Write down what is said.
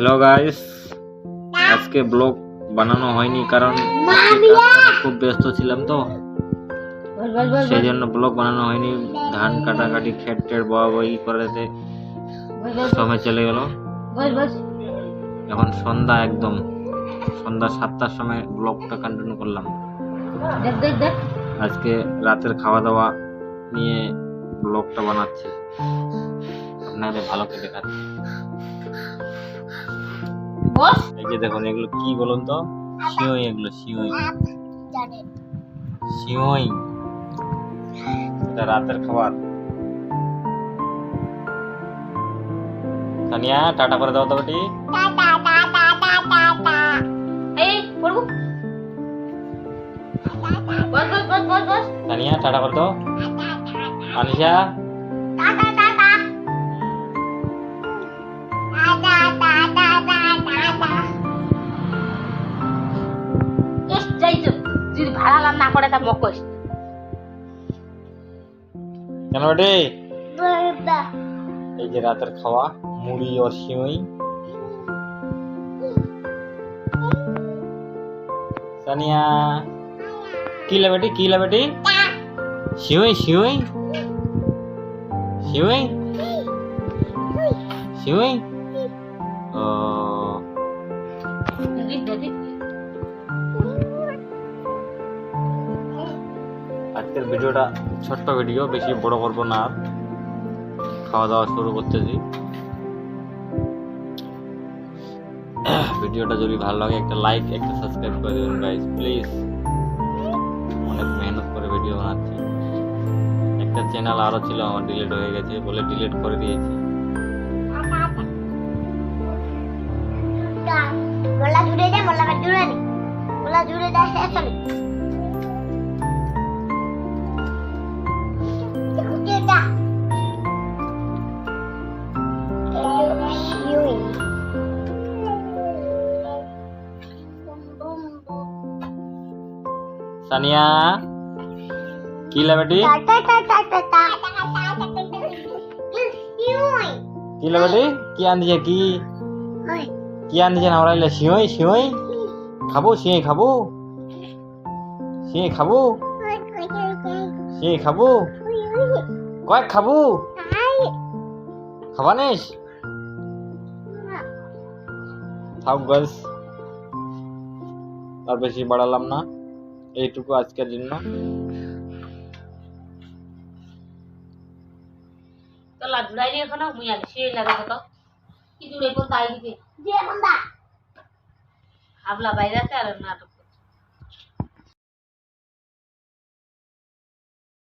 Hello guys আজকে blog বানানো হয়নি কারণ খুব ব্যস্ত ছিলাম তো। সেই জন্য ব্লগ বানানো হয়নি। ধান কাটাকাটি খেট টেট বয়া বই বস সময় চলে গেল। এখন সন্ধ্যা একদম। সন্ধ্যা সাতটার সময় ব্লগটা কন্টিনিউ করলাম। আজকে রাতের খাওয়া দাওয়া নিয়ে ব্লগটা বানাচ্ছি। আপনাদের ভালো করে দেখাচ্ছি বস এই যে দেখুন এগুলো কি বলুন তো? শিওই এগুলো শিওই শিওই এটা রাতের খাবার। সানিয়া টাটা করে দাও তো বেটি। এই পড়ব। বস বস বস বস সানিয়া টাটা করে দাও। আনিশা। এস যদি না করে তা মকস কেন বেটি এই যে রাতের খাওয়া মুড়ি আর সিমই সানিয়া। কি লে বেটি কি লে বেটি? সিমই সিমই সিমই সিমই ও। আজকের ভিডিওটা ছোট্ট ভিডিও, বেশি বড় করব না আর। খাওয়া দাওয়া শুরু করতেছি। ভিডিওটা যদি ভালো লাগে, একটা লাইক একটা সাবস্ক্রাইব করে দেবেন গাইজ প্লিজ অনেক মেহনত করে ভিডিও বানাচ্ছি। একটা চ্যানেল আরও ছিল, আমার ডিলিট হয়ে গেছে, বলে ডিলিট করে দিয়েছি। জুড়ে মোলা জুড়ে জুড়ে দে শেষ সানিয়া। কি লে বেটি. কি লে বেটি? কি আনছে কি. কি আনছেন আমরা এলে সিঁই সিঁই খাব? সিঁই খাব? সিঁই খাব? সিঁই খাব? কয়েক খাব? খাবানিস থাক, গাইস। আর বেশি বাড়ালাম না। এইটুকু আজকের জন্য। তো লাজুড়াই রে এখন? মুই লাগে তো। কি জুড়ে তাই. হাবলা বাইরে আছে আর নাটক।